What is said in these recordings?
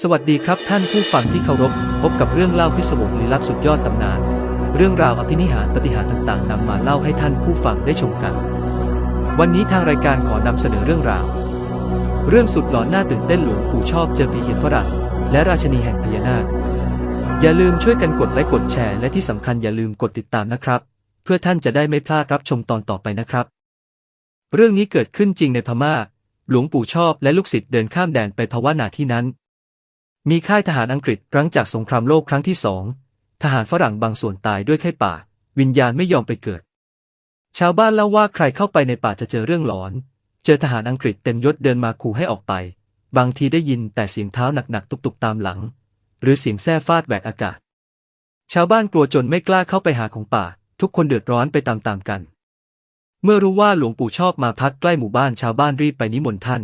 สวัสดีครับท่านผู้ฟังที่เคารพ พบกับเรื่องเล่าพิศวงลี้ลับสุดยอดตำนาน เรื่องราวอภินิหารปฏิหารต่างๆนำมาเล่าให้ท่านผู้ฟังได้ชมกัน วันนี้ทางรายการขอนำเสนอเรื่องราว เรื่องสุดหลอนน่าตื่นเต้นหลวงปู่ชอบเจอผีเขียนฝรั่งและราชนีแห่งพญานาค อย่าลืมช่วยกันกดไลค์กดแชร์และที่สำคัญอย่าลืมกดติดตามนะครับ เพื่อท่านจะได้ไม่พลาดรับชมตอนต่อไปนะครับ เรื่องนี้เกิดขึ้นจริงในพม่า หลวงปู่ชอบและลูกศิษย์เดินข้ามแดนไปภาวนาที่นั้น มีค่ายทหารอังกฤษหลังจากสงครามโลกครั้งที่สองทหารฝรั่งบางส่วนตายด้วยไข้ป่า วิญญาณไม่ยอมไปเกิด ชาวบ้านเล่าว่าใครเข้าไปในป่าจะเจอเรื่องหลอน เจอทหารอังกฤษเต็มยศเดินมาขู่ให้ออกไป บางทีได้ยินแต่เสียงเท้าหนักๆตุบๆตามหลัง หรือเสียงแส้ฟาดแหวกอากาศ ชาวบ้านกลัวจนไม่กล้าเข้าไปหาของป่า ทุกคนเดือดร้อนไปตามๆกัน เมื่อรู้ว่าหลวงปู่ชอบมาพักใกล้หมู่บ้านชาวบ้านรีบไปนิมนต์ท่าน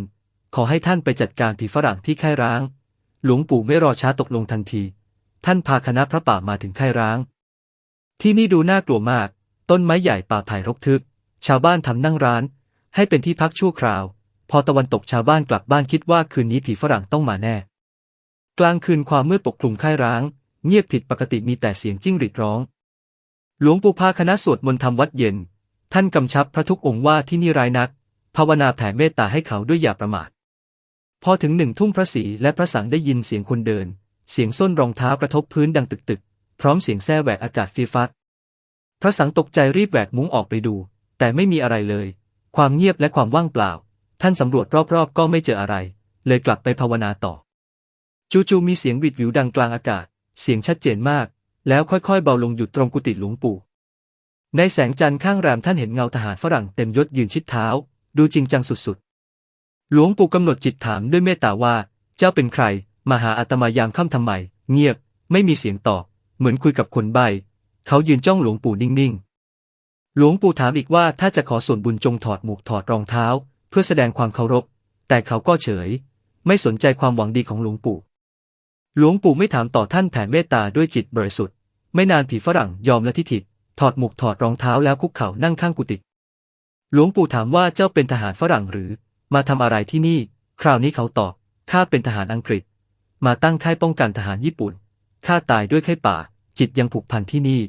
ขอให้ท่านไปจัดการผีฝรั่งที่ค่ายร้าง หลวงปู่ไม่รอช้าตกลงทันที ท่านพาคณะพระป่ามาถึงค่ายร้าง ที่นี่ดูน่ากลัวมาก ต้นไม้ใหญ่ป่าไผ่รกทึบ ชาวบ้านทำนั่งร้าน ให้เป็นที่พักชั่วคราว พอตะวันตกชาวบ้านกลับบ้านคิดว่าคืนนี้ผีฝรั่งต้องมาแน่ กลางคืนความมืดปกคลุมค่ายร้าง เงียบผิดปกติมีแต่เสียงจิ้งหรีดร้อง หลวงปู่พาคณะสวดมนต์ทำวัดเย็น ท่านกำชับพระทุกองค์ว่าที่นี่ร้ายนัก ภาวนาแผ่เมตตาให้เขาด้วยอย่าประมาท พอถึงหนึ่งทุ่มพระศรีและพระสังได้ยินเสียงคนเดิน เสียงส้นรองเท้ากระทบพื้นดังตึกๆ พร้อมเสียงแส้แหวกอากาศฟีฟัด พระสังตกใจรีบแหวกมุ้งออกไปดู แต่ไม่มีอะไรเลย ความเงียบและความว่างเปล่า ท่านสำรวจรอบๆ ก็ไม่เจออะไร เลยกลับไปภาวนาต่อ จู่ๆมีเสียงวิดวิวดังกลางอากาศ เสียงชัดเจนมาก แล้วค่อยๆ เบาลงหยุดตรงกุฏิหลวงปู่ ในแสงจันทร์ข้างแรมท่านเห็นเงาทหารฝรั่งเต็มยศยืนชิดเท้า ดูจริงจังสุดๆ หลวงปู่กำหนดจิตถามด้วยเมตตาว่า เจ้าเป็นใคร มาหาอาตมายามค่ำทำไม เงียบ ไม่มีเสียงตอบ เหมือนคุยกับคนใบ เขายืนจ้องหลวงปู่นิ่งๆ หลวงปู่ถามอีกว่าถ้าจะขอส่วนบุญจงถอดหมวกถอดรองเท้า เพื่อแสดงความเคารพ แต่เขาก็เฉย ไม่สนใจความหวังดีของหลวงปู่ หลวงปู่ไม่ถามต่อท่านแผ่เมตตาด้วยจิตบริสุทธิ์ ไม่นานผีฝรั่งยอมและทิฐิถอดหมวกถอดรองเท้าแล้วคุกเข่านั่งข้างกุฏิหลวงปู่ถามว่าเจ้าเป็นทหารฝรั่งหรือ มาทำอะไรที่นี่ คราวนี้เขาตอบ ข้าเป็นทหารอังกฤษ มาตั้งค่ายป้องกันทหารญี่ปุ่น ข้าตายด้วยไข้ป่า จิตยังผูกพันที่นี่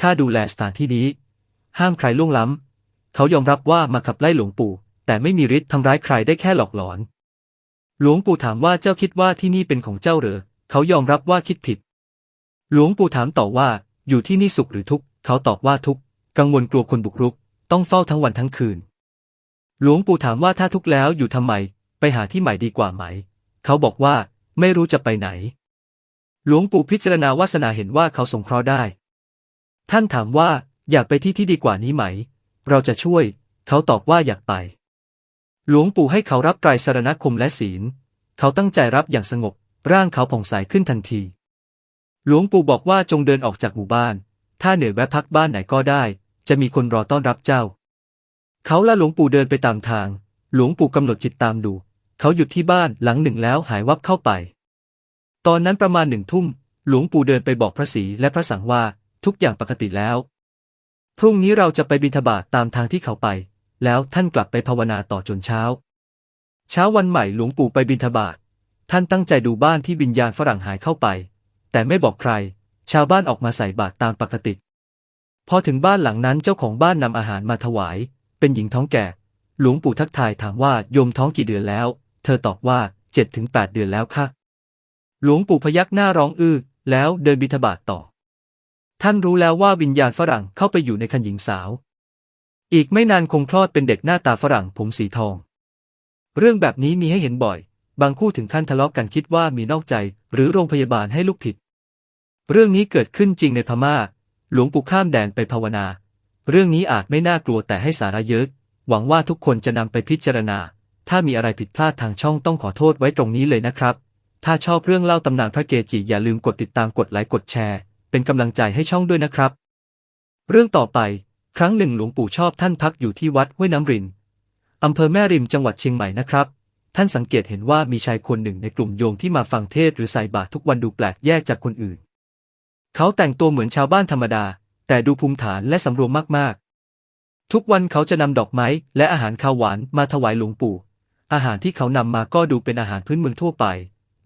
ข้าดูแลสถานที่นี้ ห้ามใครล่วงล้ำ เขายอมรับว่ามาขับไล่หลวงปู่ แต่ไม่มีฤทธิ์ทำร้ายใครได้แค่หลอกหลอน หลวงปู่ถามว่าเจ้าคิดว่าที่นี่เป็นของเจ้าหรือ เขายอมรับว่าคิดผิด หลวงปู่ถามต่อว่า อยู่ที่นี่สุขหรือทุกข์ เขาตอบว่าทุกข์ กังวลกลัวคนบุกรุก ต้องเฝ้าทั้งวันทั้งคืน หลวงปู่ถามว่าถ้าทุกข์แล้วอยู่ทำไม ไปหาที่ใหม่ดีกว่าไหม เขาบอกว่าไม่รู้จะไปไหน หลวงปู่พิจารณาวาสนาเห็นว่าเขาสงเคราะห์ได้ ท่านถามว่าอยากไปที่ที่ดีกว่านี้ไหม เราจะช่วย เขาตอบว่าอยากไป หลวงปู่ให้เขารับไตรสรณคมและศีล เขาตั้งใจรับอย่างสงบ ร่างเขาผ่องใสขึ้นทันที หลวงปู่บอกว่าจงเดินออกจากหมู่บ้าน ถ้าเหนื่อยแวะพักบ้านไหนก็ได้ จะมีคนรอต้อนรับเจ้า เขาและหลวงปู่เดินไปตามทาง หลวงปู่กำหนดจิตตามดู เขาหยุดที่บ้านหลังหนึ่งแล้วหายวับเข้าไป ตอนนั้นประมาณหนึ่งทุ่ม หลวงปู่เดินไปบอกพระศรีและพระสังว่าทุกอย่างปกติแล้ว พรุ่งนี้เราจะไปบิณฑบาตตามทางที่เขาไป แล้วท่านกลับไปภาวนาต่อจนเช้า เช้าวันใหม่หลวงปู่ไปบิณฑบาตท่านตั้งใจดูบ้านที่วิญญาณฝรั่งหายเข้าไป แต่ไม่บอกใคร ชาวบ้านออกมาใส่บาตรตามปกติ พอถึงบ้านหลังนั้นเจ้าของบ้านนำอาหารมาถวาย เป็นหญิงท้องแก่ หลวงปู่ทักทายถามว่าโยมท้องกี่เดือนแล้ว เธอตอบว่าเจ็ดถึงแปดเดือนแล้วค่ะ หลวงปู่พยักหน้าร้องอื้อ แล้วเดินบิณฑบาตต่อ ท่านรู้แล้วว่าวิญญาณฝรั่งเข้าไปอยู่ในคันหญิงสาว อีกไม่นานคงคลอดเป็นเด็กหน้าตาฝรั่งผมสีทอง เรื่องแบบนี้มีให้เห็นบ่อย บางคู่ถึงขั้นทะเลาะกันคิดว่ามีนอกใจ หรือโรงพยาบาลให้ลูกผิด เรื่องนี้เกิดขึ้นจริงในพม่า หลวงปู่ข้ามแดนไปภาวนา เรื่องนี้อาจไม่น่ากลัวแต่ให้สาระเยอะ หวังว่าทุกคนจะนำไปพิจารณา ถ้ามีอะไรผิดพลาดทางช่องต้องขอโทษไว้ตรงนี้เลยนะครับ ถ้าชอบเรื่องเล่าตำนานพระเกจิอย่าลืมกดติดตามกดไลค์กดแชร์ เป็นกำลังใจให้ช่องด้วยนะครับ เรื่องต่อไป ครั้งหนึ่งหลวงปู่ชอบท่านพักอยู่ที่วัดห้วยน้ำรินอำเภอแม่ริมจังหวัดเชียงใหม่นะครับ ท่านสังเกตเห็นว่ามีชายคนหนึ่งในกลุ่มโยมที่มาฟังเทศหรือใส่บาตรทุกวันดูแปลกแยกจากคนอื่น เขาแต่งตัวเหมือนชาวบ้านธรรมดา แต่ดูภูมิฐานและสำรวมมากๆ ทุกวันเขาจะนำดอกไม้และอาหารข้าวหวานมาถวายหลวงปู่ อาหารที่เขานำมาก็ดูเป็นอาหารพื้นเมืองทั่วไป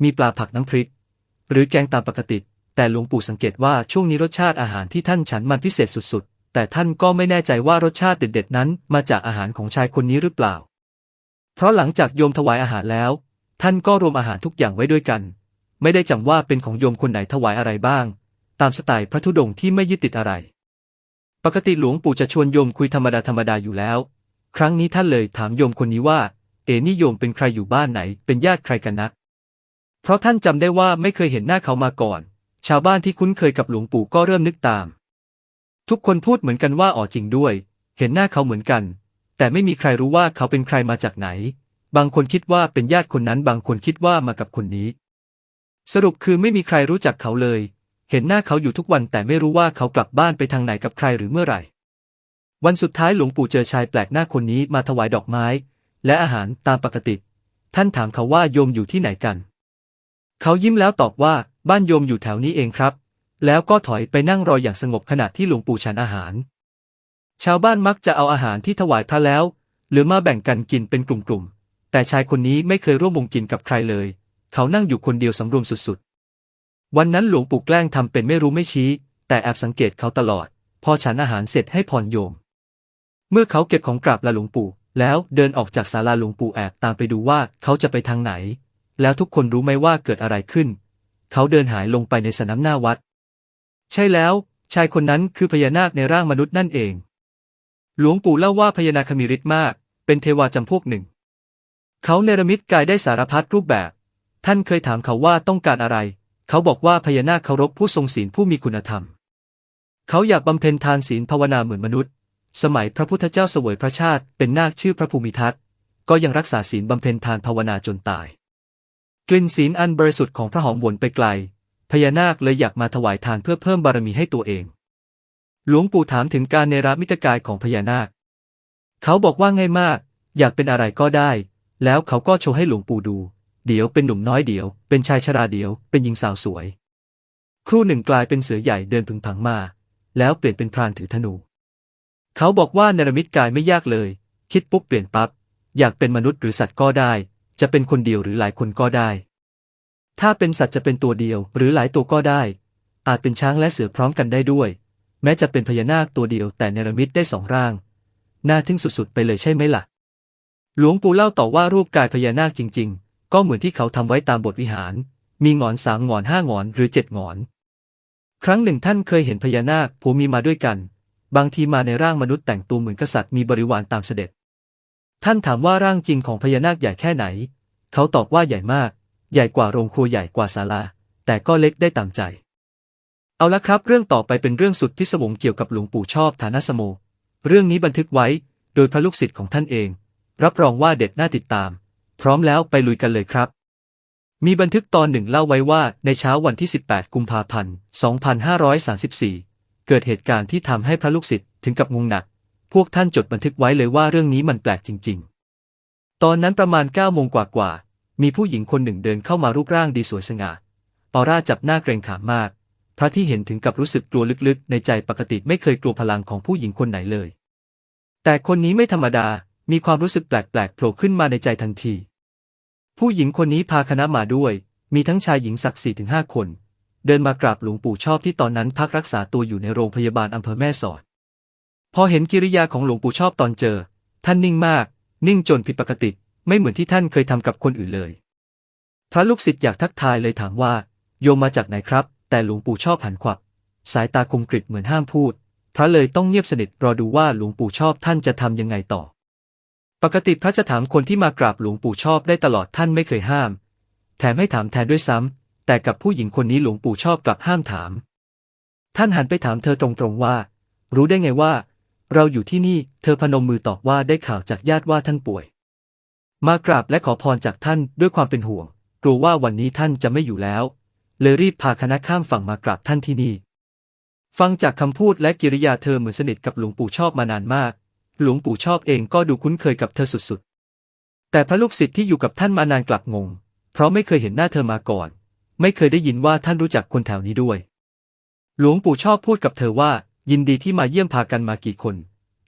มีปลาผักน้ำพริก หรือแกงตามปกติ แต่หลวงปู่สังเกตว่าช่วงนี้รสชาติอาหารที่ท่านฉันมันพิเศษสุดๆ แต่ท่านก็ไม่แน่ใจว่ารสชาติเด็ดๆนั้น มาจากอาหารของชายคนนี้หรือเปล่า เพราะหลังจากโยมถวายอาหารแล้ว ท่านก็รวมอาหารทุกอย่างไว้ด้วยกัน ไม่ได้จำว่าเป็นของโยมคนไหนถวายอะไรบ้าง ตามสไตล์พระธุดงค์ที่ไม่ยึดติดอะไร ปกติหลวงปู่จะชวนโยมคุยธรรมดาธรรมดาอยู่แล้ว ครั้งนี้ท่านเลยถามโยมคนนี้ว่า เอนี่โยมเป็นใครอยู่บ้านไหน เป็นญาติใครกันนะเพราะท่านจำได้ว่าไม่เคยเห็นหน้าเขามาก่อน ชาวบ้านที่คุ้นเคยกับหลวงปู่ก็เริ่มนึกตาม ทุกคนพูดเหมือนกันว่าอ๋อจริงด้วย เห็นหน้าเขาเหมือนกัน แต่ไม่มีใครรู้ว่าเขาเป็นใครมาจากไหน บางคนคิดว่าเป็นญาติคนนั้น บางคนคิดว่ามากับคนนี้ สรุปคือไม่มีใครรู้จักเขาเลย เห็นหน้าเขาอยู่ทุกวันแต่ไม่รู้ว่าเขากลับบ้านไปทางไหนกับใครหรือเมื่อไหร่ วันสุดท้ายหลวงปู่เจอชายแปลกหน้าคนนี้มาถวายดอกไม้ และอาหารตามปกติ ท่านถามเขาว่าโยมอยู่ที่ไหนกัน เขายิ้มแล้วตอบว่าบ้านโยมอยู่แถวนี้เองครับ แล้วก็ถอยไปนั่งรออย่างสงบขณะที่หลวงปู่ฉันอาหาร ชาวบ้านมักจะเอาอาหารที่ถวายพระแล้ว หรือมาแบ่งกันกินเป็นกลุ่มๆแต่ชายคนนี้ไม่เคยร่วมวงกินกับใครเลย เขานั่งอยู่คนเดียวสำรวมสุด วันนั้นหลวงปู่แกล้งทำเป็นไม่รู้ไม่ชี้ แต่แอบสังเกตเขาตลอด พอฉันอาหารเสร็จให้พรโยม เมื่อเขาเก็บของกราบลาหลวงปู่ แล้วเดินออกจากศาลาหลวงปู่แอบตามไปดูว่าเขาจะไปทางไหน แล้วทุกคนรู้ไหมว่าเกิดอะไรขึ้น เขาเดินหายลงไปในสนามหน้าวัด ใช่แล้ว ชายคนนั้นคือพญานาคในร่างมนุษย์นั่นเอง หลวงปู่เล่าว่าพญานาคมีฤทธิ์มาก เป็นเทวาจำพวกหนึ่ง เขาเนรมิตกายได้สารพัดรูปแบบ ท่านเคยถามเขาว่าต้องการอะไร เขาบอกว่าพญานาคเคารพผู้ทรงศีลผู้มีคุณธรรม เขาอยากบำเพ็ญทานศีลภาวนาเหมือนมนุษย์ สมัยพระพุทธเจ้าเสวยพระชาติ เป็นนาคชื่อพระภูมิทัตก็ยังรักษาศีลบำเพ็ญทานภาวนาจนตาย กลิ่นศีลอันบริสุทธิ์ของพระหอมวนไปไกล พญานาคเลยอยากมาถวายทานเพื่อเพิ่มบารมีให้ตัวเอง หลวงปู่ถามถึงการเนรมิตกายของพญานาค เขาบอกว่าง่ายมาก อยากเป็นอะไรก็ได้ แล้วเขาก็โชว์ให้หลวงปู่ดู เดี๋ยวเป็นหนุ่มน้อยเดี๋ยว เป็นชายชราเดี๋ยว เป็นหญิงสาวสวย ครู่หนึ่งกลายเป็นเสือใหญ่เดินพึงผังมา แล้วเปลี่ยนเป็นพรานถือธนู เขาบอกว่าเนรมิตกายไม่ยากเลย คิดปุ๊บเปลี่ยนปั๊บอยากเป็นมนุษย์หรือสัตว์ก็ได้ จะเป็นคนเดียวหรือหลายคนก็ได้ ถ้าเป็นสัตว์จะเป็นตัวเดียวหรือหลายตัวก็ได้ อาจเป็นช้างและเสือพร้อมกันได้ด้วย แม้จะเป็นพญานาคตัวเดียวแต่เนรมิตได้สองร่าง น่าทึ่งสุดๆไปเลยใช่ไหมล่ะ หลวงปู่เล่าต่อว่ารูปกายพญานาคจริง ๆ ก็เหมือนที่เขาทำไว้ตามบทวิหาร มีงอนสามงอนห้างอนหรือเจ็ดงอน ครั้งหนึ่งท่านเคยเห็นพญานาคผัวมีมาด้วยกัน บางทีมาในร่างมนุษย์แต่งตัวเหมือนกษัตริย์มีบริวารตามเสด็จ ท่านถามว่าร่างจริงของพญานาคใหญ่แค่ไหน เขาตอบว่าใหญ่มาก ใหญ่กว่าโรงครัวใหญ่กว่าศาลา แต่ก็เล็กได้ตามใจ เอาละครับ เรื่องต่อไปเป็นเรื่องสุดพิศวงเกี่ยวกับหลวงปู่ชอบฐานะสโม เรื่องนี้บันทึกไว้ โดยพระลูกศิษย์ของท่านเอง รับรองว่าเด็ดน่าติดตาม พร้อมแล้วไปลุยกันเลยครับ มีบันทึกตอนหนึ่งเล่าไว้ว่าในเช้าวันที่ 18 กุมภาพันธ์ 2534 เกิดเหตุการณ์ที่ทำให้พระลูกศิษย์ถึงกับงงหนัก พวกท่านจดบันทึกไว้เลยว่าเรื่องนี้มันแปลกจริง ๆ ตอนนั้นประมาณ9โมงกว่าๆ มีผู้หญิงคนหนึ่งเดินเข้ามารูปร่างดีสวยสง่าออร่าจับหน้าเกรงขามมาก พระที่เห็นถึงกับรู้สึกกลัวลึกๆ ในใจปกติไม่เคยกลัวพลังของผู้หญิงคนไหนเลย แต่คนนี้ไม่ธรรมดา มีความรู้สึกแปลกๆโผล่ขึ้นมาในใจทันที ผู้หญิงคนนี้พาคณะมาด้วย มีทั้งชายหญิงสักสี่ถึงห้าคน เดินมากราบหลวงปู่ชอบที่ตอนนั้นพักรักษาตัวอยู่ในโรงพยาบาลอำเภอแม่สอด พอเห็นกิริยาของหลวงปู่ชอบตอนเจอ ท่านนิ่งมาก นิ่งจนผิดปกติ ไม่เหมือนที่ท่านเคยทำกับคนอื่นเลย พระลูกศิษย์อยากทักทายเลยถามว่า โยมมาจากไหนครับ แต่หลวงปู่ชอบหันขวับ สายตาคมกริบเหมือนห้ามพูด พระเลยต้องเงียบสนิทรอดูว่าหลวงปู่ชอบท่านจะทำยังไงต่อ ปกติพระจะถามคนที่มากราบหลวงปู่ชอบได้ตลอดท่านไม่เคยห้าม แถมให้ถามแทนด้วยซ้ำแต่กับผู้หญิงคนนี้หลวงปู่ชอบกลับห้ามถาม ท่านหันไปถามเธอตรงๆว่า รู้ได้ไงว่า เราอยู่ที่นี่เธอพนมมือตอบว่าได้ข่าวจากญาติว่าท่านป่วย มากราบและขอพรจากท่านด้วยความเป็นห่วง กลัวว่าวันนี้ท่านจะไม่อยู่แล้ว เลยรีบพาคณะข้ามฝั่งมากราบท่านที่นี่ฟังจากคำพูดและกิริยาเธอเหมือนสนิทกับหลวงปู่ชอบมานานมาก หลวงปู่ชอบเองก็ดูคุ้นเคยกับเธอสุดๆ แต่พระลูกศิษย์ที่อยู่กับท่านมานานกลับงง เพราะไม่เคยเห็นหน้าเธอมาก่อน ไม่เคยได้ยินว่าท่านรู้จักคนแถวนี้ด้วย หลวงปู่ชอบพูดกับเธอว่า ยินดีที่มาเยี่ยมพากันมากี่คน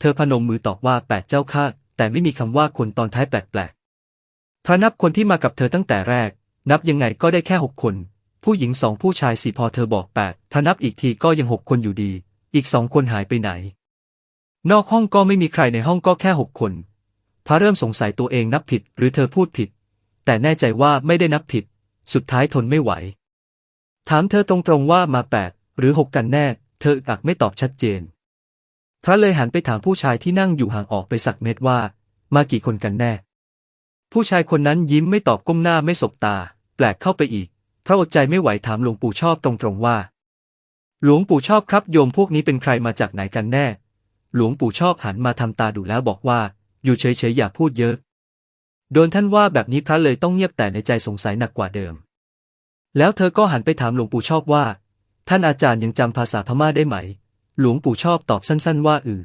เธอพนมมือตอบว่าแปดเจ้าข้าแต่ไม่มีคำว่าคนตอนท้ายแปลกๆ พระนับคนที่มากับเธอตั้งแต่แรก นับยังไงก็ได้แค่หกคน ผู้หญิงสองผู้ชายสี่พอเธอบอกแปดถ้านับอีกทีก็ยังหกคนอยู่ดี อีกสองคนหายไปไหน นอกห้องก็ไม่มีใครในห้องก็แค่หกคน พระเริ่มสงสัยตัวเองนับผิดหรือเธอพูดผิด แต่แน่ใจว่าไม่ได้นับผิด สุดท้ายทนไม่ไหว ถามเธอตรงๆว่ามาแปดหรือหกกันแน่ เธออักไม่ตอบชัดเจน พระเลยหันไปถามผู้ชายที่นั่งอยู่ห่างออกไปสักเม็ดว่า มากี่คนกันแน่ ผู้ชายคนนั้นยิ้มไม่ตอบก้มหน้าไม่สบตา แปลกเข้าไปอีก พระอดใจไม่ไหวถามหลวงปู่ชอบตรงๆว่า หลวงปู่ชอบครับโยมพวกนี้เป็นใครมาจากไหนกันแน่ หลวงปู่ชอบหันมาทำตาดูแล้วบอกว่า อยู่เฉยๆอย่าพูดเยอะ โดนท่านว่าแบบนี้พระเลยต้องเงียบแต่ในใจสงสัยหนักกว่าเดิม แล้วเธอก็หันไปถามหลวงปู่ชอบว่า ท่านอาจารย์ยังจำภาษาพม่าได้ไหม หลวงปู่ชอบตอบสั้น ๆ ว่าอือ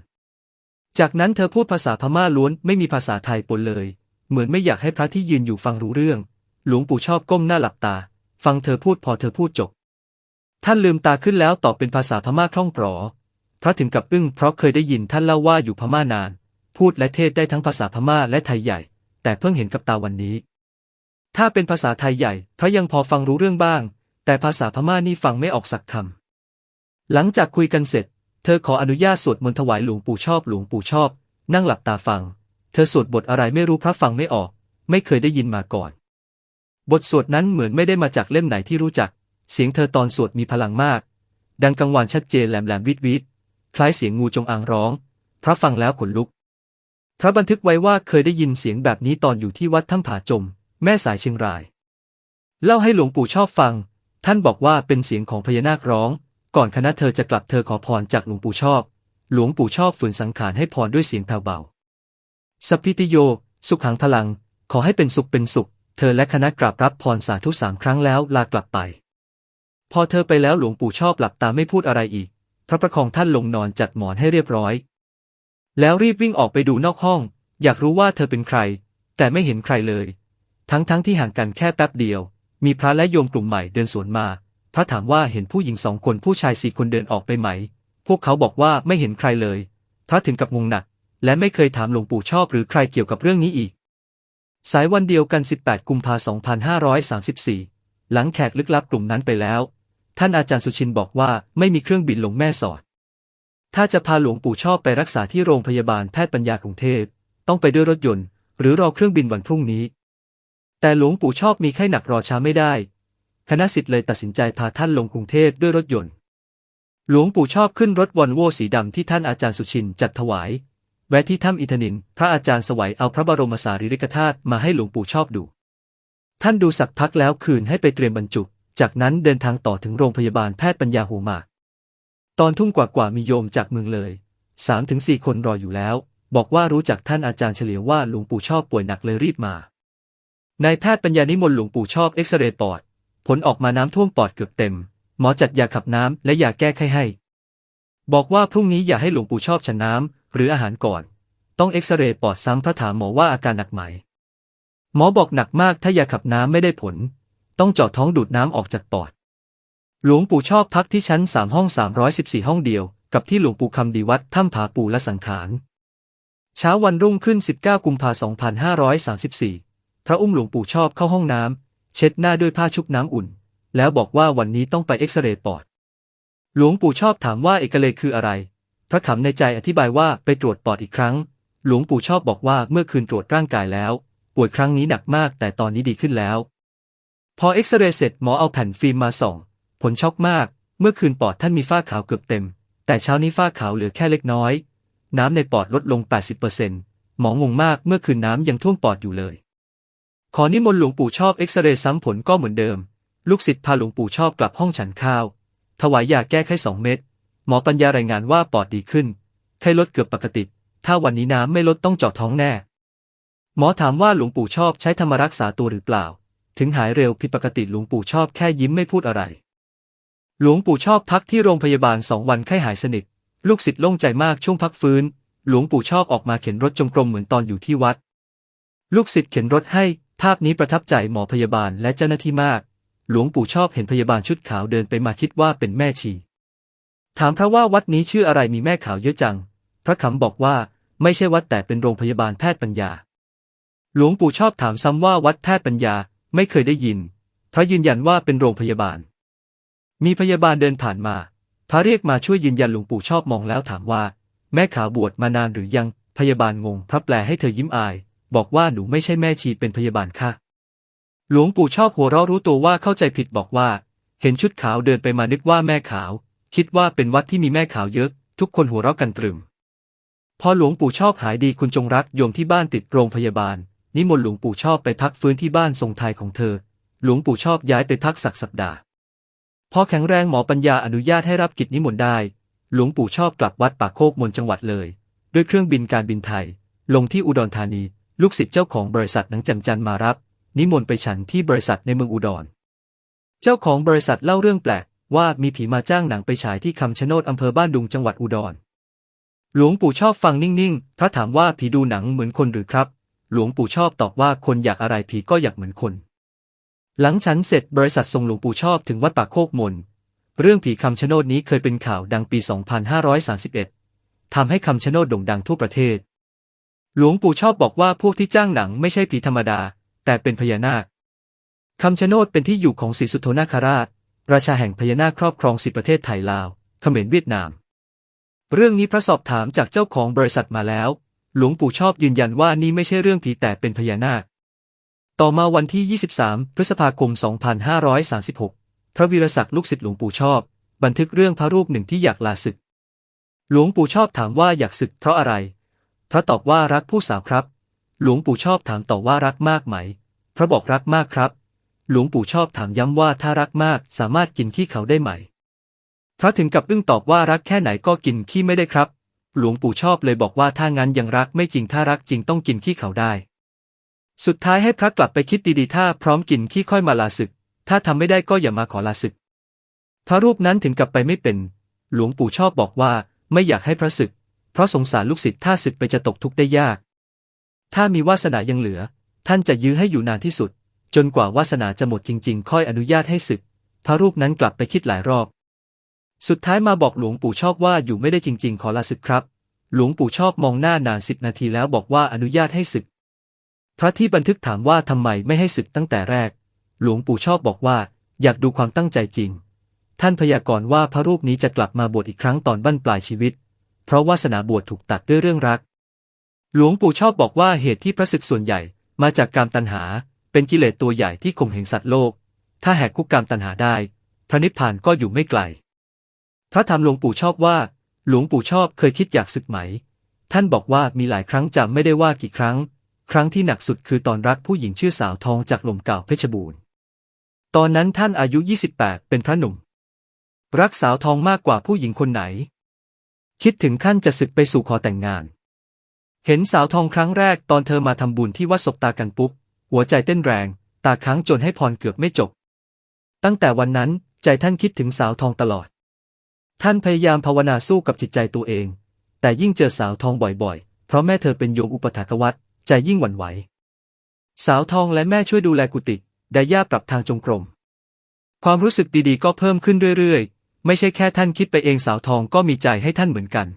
จากนั้นเธอพูดภาษาพม่าล้วนไม่มีภาษาไทยปนเลย เหมือนไม่อยากให้พระที่ยืนอยู่ฟังรู้เรื่อง หลวงปู่ชอบก้มหน้าหลับตา ฟังเธอพูดพอเธอพูดจบ ท่านลืมตาขึ้นแล้วตอบเป็นภาษาพม่าคล่องปลอ พระถึงกับอึ้งเพราะเคยได้ยินท่านเล่าว่าอยู่พม่านาน พูดและเทศได้ทั้งภาษาพม่าและไทยใหญ่ แต่เพิ่งเห็นกับตาวันนี้ ถ้าเป็นภาษาไทยใหญ่พระยังพอฟังรู้เรื่องบ้าง แต่ภาษาพม่านี่ฟังไม่ออกสักคำหลังจากคุยกันเสร็จ เธอขออนุญาตสวดมนต์ถวายหลวงปู่ชอบหลวงปู่ชอบ นั่งหลับตาฟัง เธอสวดบทอะไรไม่รู้พระฟังไม่ออก ไม่เคยได้ยินมาก่อน บทสวดนั้นเหมือนไม่ได้มาจากเล่มไหนที่รู้จัก เสียงเธอตอนสวดมีพลังมาก ดังกังวานชัดเจนแหลมแหลมวิดวิด คล้ายเสียงงูจงอางร้อง พระฟังแล้วขนลุก พระบันทึกไว้ว่าเคยได้ยินเสียงแบบนี้ตอนอยู่ที่วัดถ้ำผาจม แม่สายเชียงราย เล่าให้หลวงปู่ชอบฟัง ท่านบอกว่าเป็นเสียงของพญานาคร้อง ก่อนคณะเธอจะกลับเธอขอพรจากหลวงปู่ชอบ หลวงปู่ชอบฝืนสังขารให้พรด้วยเสียงแผ่วเบาสัพพิติโย สุขขังพลัง ขอให้เป็นสุขเป็นสุข เธอและคณะกราบรับพรสาธุสามครั้งแล้วลากลับไป พอเธอไปแล้วหลวงปู่ชอบหลับตาไม่พูดอะไรอีก พระประคองท่านลงนอนจัดหมอนให้เรียบร้อย แล้วรีบวิ่งออกไปดูนอกห้อง อยากรู้ว่าเธอเป็นใคร แต่ไม่เห็นใครเลย ทั้งๆทที่ห่างกันแค่แป๊บเดียว มีพระและโยมกลุ่มใหม่เดินสวนมา พระถามว่าเห็นผู้หญิงสองคนผู้ชายสี่คนเดินออกไปไหม พวกเขาบอกว่าไม่เห็นใครเลย พระถึงกับงงหนัก และไม่เคยถามหลวงปู่ชอบหรือใครเกี่ยวกับเรื่องนี้อีก สายวันเดียวกัน 18 กุมภาพันธ์ 2534 หลังแขกลึกลับกลุ่มนั้นไปแล้ว ท่านอาจารย์สุชินบอกว่าไม่มีเครื่องบินลงแม่สอด ถ้าจะพาหลวงปู่ชอบไปรักษาที่โรงพยาบาลแพทย์ปัญญากรุงเทพ ต้องไปด้วยรถยนต์ หรือรอเครื่องบินวันพรุ่งนี้ แต่หลวงปู่ชอบมีไข้หนักรอช้าไม่ได้ คณะสิทธิ์เลยตัดสินใจพาท่านลงกรุงเทพด้วยรถยนต์ หลวงปู่ชอบขึ้นรถวอลโวสีดำที่ท่านอาจารย์สุชินจัดถวาย แวะที่ถ้ำอินทนิน พระอาจารย์สวัยเอาพระบรมสารีริกธาตุมาให้หลวงปู่ชอบดู ท่านดูสักพักแล้วคืนให้ไปเตรียมบรรจุ จากนั้นเดินทางต่อถึงโรงพยาบาลแพทย์ปัญญาหัวหมาก ตอนทุ่มกว่าๆมีโยมจากเมืองเลยสามถึงสี่คนรออยู่แล้ว บอกว่ารู้จักท่านอาจารย์เฉลียวว่าหลวงปู่ชอบป่วยหนักเลยรีบมานายแพทย์ปัญญานิมนต์หลวงปู่ชอบเอ็กซเรย์ปอด ผลออกมาน้ำท่วมปอดเกือบเต็ม หมอจัดยาขับน้ำและยาแก้ไข้ให้ บอกว่าพรุ่งนี้อย่าให้หลวงปู่ชอบฉันน้ำหรืออาหารก่อน ต้องเอ็กซเรย์ปอดซ้ำพระถามหมอว่าอาการหนักไหม หมอบอกหนักมากถ้ายาขับน้ำไม่ได้ผล ต้องเจาะท้องดูดน้ำออกจากปอด หลวงปู่ชอบพักที่ชั้นสามห้องสามร้อยสิบสี่ห้องเดียว กับที่หลวงปู่คำดีวัดถ้ำผาปูและสังขาร เช้าวันรุ่งขึ้น 19 กุมภาพันธ์2534 พระอุ้มหลวงปู่ชอบเข้าห้องน้ำเช็ดหน้าด้วยผ้าชุบน้ำอุ่น แล้วบอกว่าวันนี้ต้องไปเอ็กซเรย์ปอด หลวงปู่ชอบถามว่าเอกเลคืออะไร พระขำในใจอธิบายว่าไปตรวจปอดอีกครั้ง หลวงปู่ชอบบอกว่าเมื่อคืนตรวจร่างกายแล้ว ป่วยครั้งนี้หนักมากแต่ตอนนี้ดีขึ้นแล้ว พอเอ็กซเรย์เสร็จหมอเอาแผ่นฟิล์มมาส่อง ผลช็อกมาก เมื่อคืนปอดท่านมีฝ้าขาวเกือบเต็ม แต่เช้านี้ฝ้าขาวเหลือแค่เล็กน้อย น้ำในปอดลดลง 80%หมองงมากเมื่อคืนน้ำยังท่วมปอดอยู่เลย ขอนิมนต์หลวงปู่ชอบเอ็กซเรย์ซ้ำผลก็เหมือนเดิม ลูกศิษย์พาหลวงปู่ชอบกลับห้องฉันข้าว ถวายยาแก้ไข้สองเม็ด หมอปัญญารายงานว่าปอดดีขึ้น ไข้ลดเกือบปกติ ถ้าวันนี้น้ำไม่ลดต้องเจาะท้องแน่ หมอถามว่าหลวงปู่ชอบใช้ธรรมรักษาตัวหรือเปล่า ถึงหายเร็วผิดปกติหลวงปู่ชอบแค่ยิ้มไม่พูดอะไร หลวงปู่ชอบพักที่โรงพยาบาลสองวันไข้หายสนิท ลูกศิษย์โล่งใจมากช่วงพักฟื้น หลวงปู่ชอบออกมาเข็นรถจงกรมเหมือนตอนอยู่ที่วัด ลูกศิษย์เข็นรถให้ ภาพนี้ประทับใจหมอพยาบาลและเจ้าหน้าที่มาก หลวงปู่ชอบเห็นพยาบาลชุดขาวเดินไปมาคิดว่าเป็นแม่ชี ถามพระว่าวัดนี้ชื่ออะไรมีแม่ขาวเยอะจัง พระขำบอกว่าไม่ใช่วัดแต่เป็นโรงพยาบาลแพทย์ปัญญา หลวงปู่ชอบถามซ้ำว่าวัดแพทย์ปัญญา ไม่เคยได้ยิน พระยืนยันว่าเป็นโรงพยาบาล มีพยาบาลเดินผ่านมา พระเรียกมาช่วยยืนยันหลวงปู่ชอบมองแล้วถามว่า แม่ขาวบวชมานานหรือยัง พยาบาลงง พระแปลให้เธอยิ้มอาย บอกว่าหนูไม่ใช่แม่ชีเป็นพยาบาลค่ะ หลวงปู่ชอบหัวเราะรู้ตัวว่าเข้าใจผิดบอกว่า เห็นชุดขาวเดินไปมานึกว่าแม่ขาว คิดว่าเป็นวัดที่มีแม่ขาวเยอะ ทุกคนหัวเราะกันตรึม พอหลวงปู่ชอบหายดีคุณจงรักโยมที่บ้านติดโรงพยาบาล นิมนต์หลวงปู่ชอบไปพักฟื้นที่บ้านทรงไทยของเธอ หลวงปู่ชอบย้ายไปพักสักสัปดาห์ พอแข็งแรงหมอปัญญาอนุญาตให้รับกิจนิมนต์ได้ หลวงปู่ชอบกลับวัดป่าโคกมนจังหวัดเลย ด้วยเครื่องบินการบินไทย ลงที่อุดรธานี ลูกศิษย์เจ้าของบริษัทหนังแจำจันมารับ นิมนต์ไปฉันที่บริษัทในเมืองอุดร เจ้าของบริษัทเล่าเรื่องแปลกว่ามีผีมาจ้างหนังไปฉายที่คำชะโนดอำเภอบ้านดุงจังหวัดอุดร หลวงปู่ชอบฟังนิ่งๆ พระถามว่าผีดูหนังเหมือนคนหรือครับ หลวงปู่ชอบตอบว่าคนอยากอะไรผีก็อยากเหมือนคน หลังฉันเสร็จบริษัทส่งหลวงปู่ชอบถึงวัดป่าโคกมน เรื่องผีคำชะโนดนี้เคยเป็นข่าวดังปี 2531 ทำให้คำชะโนดโด่งดังทั่วประเทศ หลวงปู่ชอบบอกว่าพวกที่จ้างหนังไม่ใช่ผีธรรมดา แต่เป็นพญานาคคำชะโนดเป็นที่อยู่ของศรีสุโธนาคราช ราชาแห่งพญานาคครอบครองสิบประเทศไทยลาวเขมรเวียดนาม เรื่องนี้พระสอบถามจากเจ้าของบริษัทมาแล้ว หลวงปู่ชอบยืนยันว่านี่ไม่ใช่เรื่องผีแต่เป็นพญานาค ต่อมาวันที่ 23 พฤษภาคม 2536 พระวีรศักดิ์ลูกศิษย์หลวงปู่ชอบ บันทึกเรื่องพระรูปหนึ่งที่อยากลาศึก หลวงปู่ชอบถามว่าอยากศึกเพราะอะไร พระตอบว่ารักผู้สาวครับ หลวงปู่ชอบถามต่อว่ารักมากไหม พระบอกรักมากครับ หลวงปู่ชอบถามย้ำว่าถ้ารักมากสามารถกินขี้เขาได้ไหม พระถึงกับอึ้งตอบว่ารักแค่ไหนก็กินขี้ไม่ได้ครับ หลวงปู่ชอบเลยบอกว่าถ้างั้นยังรักไม่จริงถ้ารักจริงต้องกินขี้เขาได้ สุดท้ายให้พระกลับไปคิดดีๆถ้าพร้อมกินขี้ค่อยมาลาศึก ถ้าทำไม่ได้ก็อย่ามาขอลาศึก พระรูปนั้นถึงกับไปไม่เป็น หลวงปู่ชอบบอกว่าไม่อยากให้พระศึก เพราะสงสารลูกศิษย์ถ้าศึกไปจะตกทุกข์ได้ยาก ถ้ามีวาสนายังเหลือ ท่านจะยื้อให้อยู่นานที่สุด จนกว่าวาสนาจะหมดจริง ๆ ค่อยอนุญาตให้ศึก พระรูปนั้นกลับไปคิดหลายรอบ สุดท้ายมาบอกหลวงปู่ชอบว่าอยู่ไม่ได้จริง ๆ ขอลาศึกครับ หลวงปู่ชอบมองหน้านานสิบนาทีแล้วบอกว่าอนุญาตให้ศึก พระที่บันทึกถามว่าทำไมไม่ให้ศึกตั้งแต่แรก หลวงปู่ชอบบอกว่า อยากดูความตั้งใจจริง ท่านพยากรณ์ว่าพระรูปนี้จะกลับมาบวชอีกครั้งตอนบั้นปลายชีวิต เพราะวาสนาบวชถูกตัดด้วยเรื่องรัก หลวงปู่ชอบบอกว่าเหตุที่พระศึกส่วนใหญ่มาจากกามตัณหา เป็นกิเลสตัวใหญ่ที่ข่มเหงสัตว์โลก ถ้าแหกคุกกามตัณหาได้ พระนิพพานก็อยู่ไม่ไกล พระธรรมหลวงปู่ชอบว่า หลวงปู่ชอบเคยคิดอยากศึกไหม ท่านบอกว่ามีหลายครั้งจำไม่ได้ว่ากี่ครั้ง ครั้งที่หนักสุดคือตอนรักผู้หญิงชื่อสาวทองจากหลมเก่าเพชรบูรณ์ ตอนนั้นท่านอายุ 28 เป็นพระหนุ่ม รักสาวทองมากกว่าผู้หญิงคนไหน คิดถึงขั้นจะศึกไปสู่ขอแต่งงาน เห็นสาวทองครั้งแรกตอนเธอมาทำบุญที่วัดศพตากันปุ๊บ หัวใจเต้นแรง ตาค้างจนให้พรเกือบไม่จบ ตั้งแต่วันนั้นใจท่านคิดถึงสาวทองตลอด ท่านพยายามภาวนาสู้กับจิตใจตัวเอง แต่ยิ่งเจอสาวทองบ่อยๆ เพราะแม่เธอเป็นโยมอุปถากวัตใจยิ่งหวั่นไหว สาวทองและแม่ช่วยดูแลกุฏิไดย่าปรับทางจงกรม ความรู้สึกดีๆ ก็เพิ่มขึ้นเรื่อยๆ ไม่ใช่แค่ท่านคิดไปเองสาวทองก็มีใจให้ท่านเหมือนกัน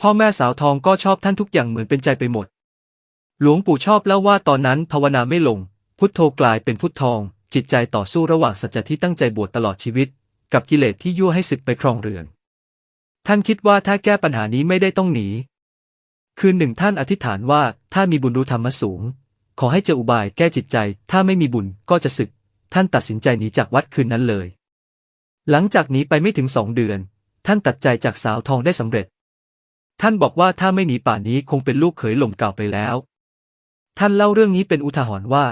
พ่อแม่สาวทองก็ชอบท่านทุกอย่างเหมือนเป็นใจไปหมด หลวงปู่ชอบเล่าว่าตอนนั้นภาวนาไม่ลง พุทโธกลายเป็นพุททอง จิตใจต่อสู้ระหว่างสัจจะที่ตั้งใจบวชตลอดชีวิต กับกิเลสที่ยั่วให้ศึกไปครองเรือน ท่านคิดว่าถ้าแก้ปัญหานี้ไม่ได้ต้องหนี คืนหนึ่งท่านอธิษฐานว่าถ้ามีบุญรู้ธรรมสูง ขอให้เจออุบายแก้จิตใจ ถ้าไม่มีบุญก็จะศึก ท่านตัดสินใจหนีจากวัดคืนนั้นเลย หลังจากหนีไปไม่ถึงสองเดือน ท่านตัดใจจากสาวทองได้สำเร็จ ท่านบอกว่าถ้าไม่หนีป่านนี้คงเป็นลูกเขยหล่มเก่าไปแล้ว ท่านเล่าเรื่องนี้เป็นอุทาหรณ์ว่า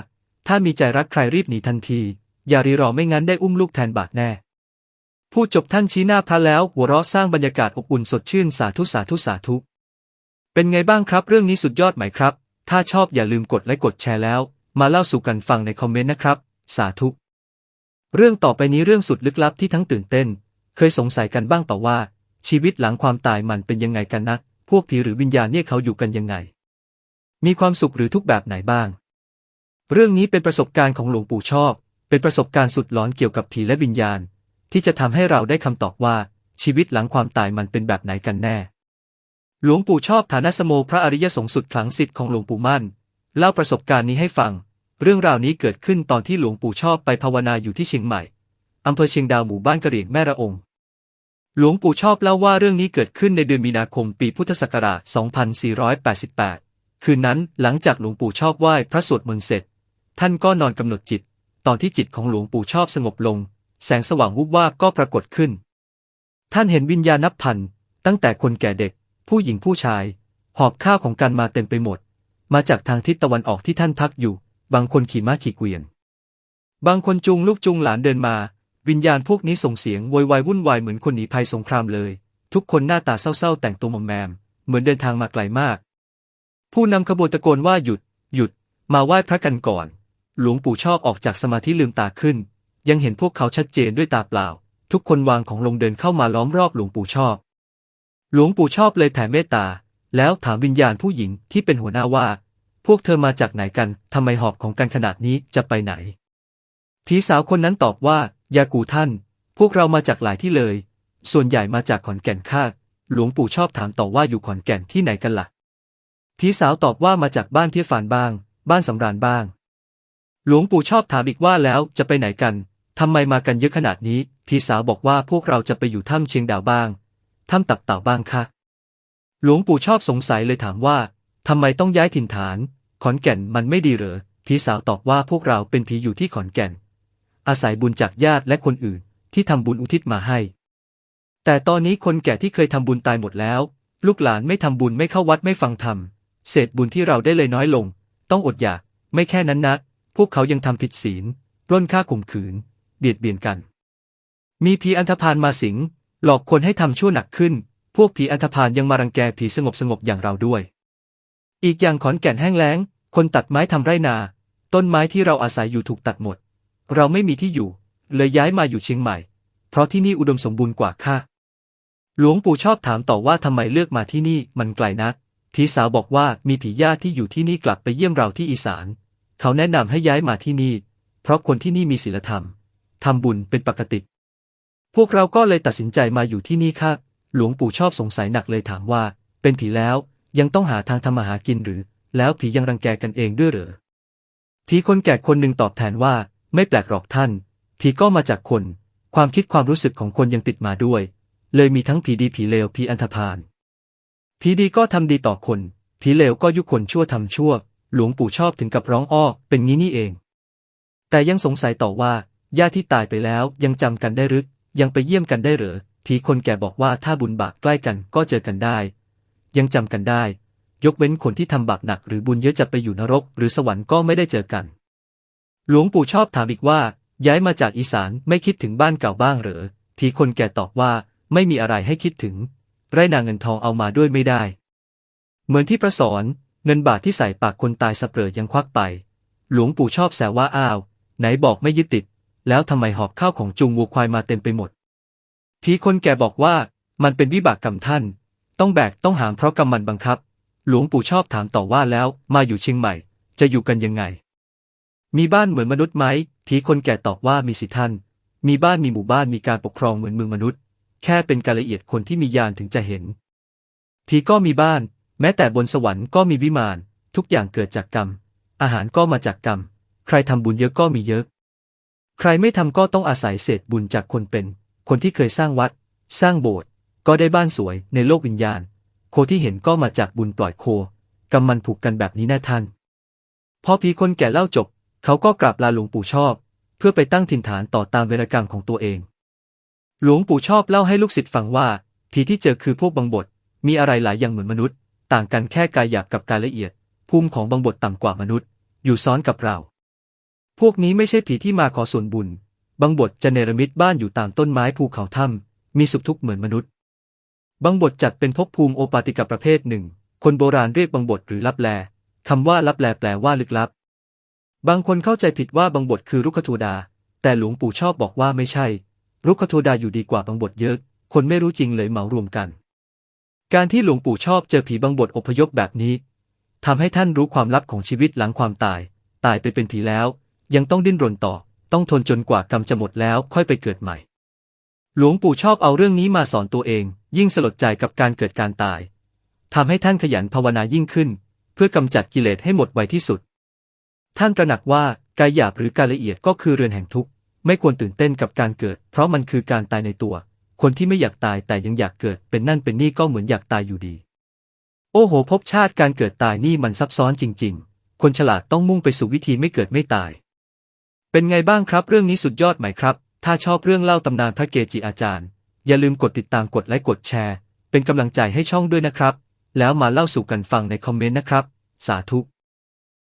ถ้ามีใจรักใครรีบหนีทันที อย่ารีรอไม่งั้นได้อุ้มลูกแทนบาดแน่ พูดจบท่านชี้หน้าพระแล้ว หัวเราะสร้างบรรยากาศอบอุ่นสดชื่นสาธุสาธุสาธุ เป็นไงบ้างครับ เรื่องนี้สุดยอดไหมครับ ถ้าชอบอย่าลืมกดไลค์กดแชร์แล้ว มาเล่าสู่กันฟังในคอมเมนต์นะครับ สาธุ เรื่องต่อไปนี้เรื่องสุดลึกลับที่ทั้งตื่นเต้น เคยสงสัยกันบ้างเปล่าว่า ชีวิตหลังความตายมันเป็นยังไงกันนะพวกผีหรือวิญญาณเนี่ยเขาอยู่กันยังไง มีความสุขหรือทุกแบบไหนบ้าง เรื่องนี้เป็นประสบการณ์ของหลวงปู่ชอบ เป็นประสบการณ์สุดหลอนเกี่ยวกับผีและวิญญาณ ที่จะทำให้เราได้คำตอบว่า ชีวิตหลังความตายมันเป็นแบบไหนกันแน่ หลวงปู่ชอบฐานะสโมพระอริยสงฆ์สุดขลังสิทธิ์ของหลวงปู่มั่น เล่าประสบการณ์นี้ให้ฟัง เรื่องราวนี้เกิดขึ้นตอนที่หลวงปู่ชอบไปภาวนาอยู่ที่เชียงใหม่อำเภอเชียงดาวหมู่บ้านกระเหรี่ยงแม่ระองค์หลวงปู่ชอบเล่าว่าเรื่องนี้เกิดขึ้นในเดือนมีนาคมปีพุทธศักราช 2488 คืนนั้นหลังจากหลวงปู่ชอบไหว้พระสวดมนต์เสร็จ ท่านก็นอนกำหนดจิต ตอนที่จิตของหลวงปู่ชอบสงบลง แสงสว่างวุบวาบก็ปรากฏขึ้น ท่านเห็นวิญญาณนับพัน ตั้งแต่คนแก่เด็ก ผู้หญิงผู้ชาย หอบข้าวของกันมาเต็มไปหมด มาจากทางทิศตะวันออกที่ท่านพักอยู่ บางคนขี่ม้าขี่เกวียน บางคนจูงลูกจูงหลานเดินมา วิญญาณพวกนี้ส่งเสียงโวยวายวุ่นวายเหมือนคนหนีภัยสงครามเลย ทุกคนหน้าตาเศร้าๆ แต่งตัวมอมแมม เหมือนเดินทางมาไกลมาก ผู้นำขบวนตะโกนว่าหยุด หยุด มาไหว้พระกันก่อน หลวงปู่ชอบออกจากสมาธิลืมตาขึ้น ยังเห็นพวกเขาชัดเจนด้วยตาเปล่า ทุกคนวางของลงเดินเข้ามาล้อมรอบหลวงปู่ชอบ หลวงปู่ชอบเลยแผ่เมตตา แล้วถามวิญญาณผู้หญิงที่เป็นหัวหน้าว่า พวกเธอมาจากไหนกันทำไมหอบของกันขนาดนี้จะไปไหนผีสาวคนนั้นตอบว่ายากูท่าน พวกเรามาจากหลายที่เลย ส่วนใหญ่มาจากขอนแก่นคาดหลวงปู่ชอบถามต่อว่าอยู่ขอนแก่นที่ไหนกันละ่ะผีสาวตอบว่ามาจากบ้านเพียฝานบ้าง บ้านสำราญบ้าง หลวงปู่ชอบถามอีกว่าแล้วจะไปไหนกันทำไมมากันเยอะขนาดนี้ผีสาวบอกว่าพวกเราจะไปอยู่ถ้ำเชียงดาวบ้างถ้ำตักเต่าบ้างค่ะ หลวงปู่ชอบสงสัยเลยถามว่าทำไมต้องย้ายถิ่นฐาน ขอนแก่นมันไม่ดีเหรอผีสาวตอบว่าพวกเราเป็นผีอยู่ที่ขอนแก่น อาศัยบุญจากญาติและคนอื่น ที่ทำบุญอุทิศมาให้ แต่ตอนนี้คนแก่ที่เคยทำบุญตายหมดแล้ว ลูกหลานไม่ทำบุญไม่เข้าวัดไม่ฟังธรรมเศษบุญที่เราได้เลยน้อยลง ต้องอดอยาก ไม่แค่นั้นนะ พวกเขายังทำผิดศีลปล้นฆ่าข่มขืน เบียดเบียนกัน มีผีอันธพาลมาสิง หลอกคนให้ทำชั่วหนักขึ้น พวกผีอันธพาลยังมารังแกผีสงบสงบอย่างเราด้วย อีกอย่างขอนแก่นแห้งแล้ง คนตัดไม้ทำไรนา ต้นไม้ที่เราอาศัยอยู่ถูกตัดหมด เราไม่มีที่อยู่ เลยย้ายมาอยู่เชียงใหม่ เพราะที่นี่อุดมสมบูรณ์กว่าค่ะหลวงปู่ชอบถามต่อว่าทำไมเลือกมาที่นี่มันไกลนักผีสาวบอกว่ามีผีญาติที่อยู่ที่นี่กลับไปเยี่ยมเราที่อีสาน เขาแนะนำให้ย้ายมาที่นี่ เพราะคนที่นี่มีศีลธรรมทำบุญเป็นปกติ พวกเราก็เลยตัดสินใจมาอยู่ที่นี่ค่ะ หลวงปู่ชอบสงสัยหนักเลยถามว่า เป็นผีแล้วยังต้องหาทางทำมาหากินหรือ แล้วผียังรังแกกันเองด้วยเหรอผีคนแก่คนหนึ่งตอบแทนว่า ไม่แปลกหรอกท่าน ผีก็มาจากคน ความคิดความรู้สึกของคนยังติดมาด้วย เลยมีทั้งผีดีผีเลวผีอันธพาลผีดีก็ทำดีต่อคน ผีเลวก็ยุคนชั่วทำชั่ว หลวงปู่ชอบถึงกับร้องอ้อ เป็นงี้นี่เอง แต่ยังสงสัยต่อว่าญาติที่ตายไปแล้วยังจำกันได้หรือยังไปเยี่ยมกันได้เหรอผีคนแก่บอกว่าถ้าบุญบาปใกล้กันก็เจอกันได้ ยังจำกันได้ ยกเว้นคนที่ทำบาปหนักหรือบุญเยอะจะไปอยู่นรก หรือสวรรค์ก็ไม่ได้เจอกัน หลวงปู่ชอบถามอีกว่า ย้ายมาจากอีสานไม่คิดถึงบ้านเก่าบ้างเหรอผีคนแก่ตอบว่าไม่มีอะไรให้คิดถึง ไรนาเงินทองเอามาด้วยไม่ได้ เหมือนที่ประสอน เงินบาทที่ใส่ปากคนตายสเปรอยังควักไป หลวงปู่ชอบแซวว่าอ้าว ไหนบอกไม่ยึดติด แล้วทำไมหอบข้าวของจุงวัวควายมาเต็มไปหมด ผีคนแก่บอกว่ามันเป็นวิบากกรรมท่าน ต้องแบกต้องหามเพราะกรรมมันบังคับ หลวงปู่ชอบถามต่อว่าแล้วมาอยู่เชียงใหม่ จะอยู่กันยังไง มีบ้านเหมือนมนุษย์ไหมผีคนแก่ตอบว่ามีสิท่าน มีบ้านมีหมู่บ้านมีการปกครองเหมือนเมืองมนุษย์ แค่เป็นการละเอียดคนที่มีญาณถึงจะเห็นผีก็มีบ้าน แม้แต่บนสวรรค์ก็มีวิมาน ทุกอย่างเกิดจากกรรม อาหารก็มาจากกรรม ใครทำบุญเยอะก็มีเยอะ ใครไม่ทำก็ต้องอาศัยเศษบุญจากคนเป็น คนที่เคยสร้างวัด สร้างโบสถ์ก็ได้บ้านสวยในโลกวิญญาณ โคที่เห็นก็มาจากบุญปล่อยโค กรรมมันผูกกันแบบนี้แน่ท่านพอผีคนแก่เล่าจบ เขาก็กราบลาหลวงปู่ชอบ เพื่อไปตั้งถิ่นฐานต่อตามเวรกรรมของตัวเอง หลวงปู่ชอบเล่าให้ลูกศิษย์ฟังว่าผีที่เจอคือพวกบางบทมีอะไรหลายอย่างเหมือนมนุษย์ ต่างกันแค่กายหยาบกับกายละเอียด ภูมิของบางบทต่ำกว่ามนุษย์ อยู่ซ้อนกับเรา พวกนี้ไม่ใช่ผีที่มาขอส่วนบุญ บางบทจะเนรมิตบ้านอยู่ตามต้นไม้ภูเขาถ้ำมีสุขทุกข์เหมือนมนุษย์ บางบทจัดเป็นภพภูมิโอปาติกะประเภทหนึ่ง คนโบราณเรียกบางบทหรือลับแลคำว่าลับแลแปลว่าลึกลับ บางคนเข้าใจผิดว่าบางบทคือรุกขทูดา แต่หลวงปู่ชอบบอกว่าไม่ใช่ รุกขทูดาอยู่ดีกว่าบางบทเยอะ คนไม่รู้จริงเลยเหมารวมกัน การที่หลวงปู่ชอบเจอผีบางบทอพยพแบบนี้ทำให้ท่านรู้ความลับของชีวิตหลังความตาย ตายไปเป็นผีแล้ว ยังต้องดิ้นรนต่อ ต้องทนจนกว่ากรรมจะหมดแล้วค่อยไปเกิดใหม่ หลวงปู่ชอบเอาเรื่องนี้มาสอนตัวเอง ยิ่งสลดใจกับการเกิดการตายทำให้ท่านขยันภาวนายิ่งขึ้น เพื่อกำจัดกิเลสให้หมดไวที่สุด ท่านตระหนักว่ากายหยาบหรือกายละเอียดก็คือเรือนแห่งทุกข์ไม่ควรตื่นเต้นกับการเกิด เพราะมันคือการตายในตัว คนที่ไม่อยากตายแต่ยังอยากเกิดเป็นนั่นเป็นนี่ก็เหมือนอยากตายอยู่ดี โอ้โหภพชาติการเกิดตายนี่มันซับซ้อนจริง ๆ คนฉลาดต้องมุ่งไปสู่วิธีไม่เกิดไม่ตาย เป็นไงบ้างครับ เรื่องนี้สุดยอดไหมครับ ถ้าชอบเรื่องเล่าตำนานพระเกจิอาจารย์ อย่าลืมกดติดตามกดไลค์กดแชร์ เป็นกำลังใจให้ช่องด้วยนะครับ แล้วมาเล่าสู่กันฟังในคอมเมนต์นะครับ สาธุ